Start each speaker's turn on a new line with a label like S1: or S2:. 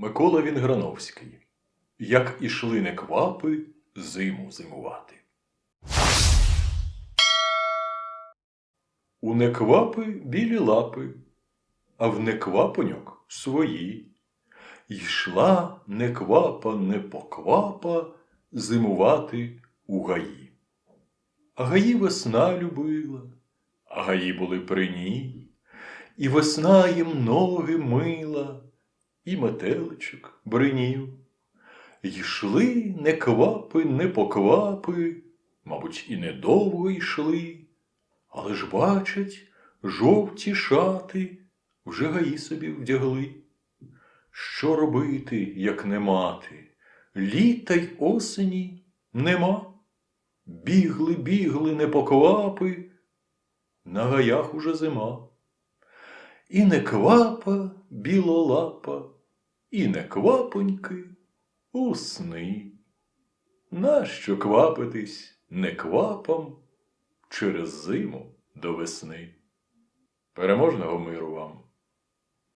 S1: Микола Вінграновський. Як ішли неквапи зиму зимувати. У неквапи білі лапи, а в неквапоньок свої. Йшла неквапа непоквапа зимувати у гаї. А гаї весна любила, а гаї були при ній, і весна їм ноги мила, і метеличок бринів. Йшли не квапи, не поквапи, мабуть, і недовго йшли, але ж бачать, жовті шати вже гаї собі вдягли. Що робити, як не мати? Літа й осені нема. Бігли, бігли непоквапи, на гаях уже зима. І не квапа білолапа, і не квапоньки у сни. Нащо квапитись не квапам через зиму до весни? Переможного миру вам!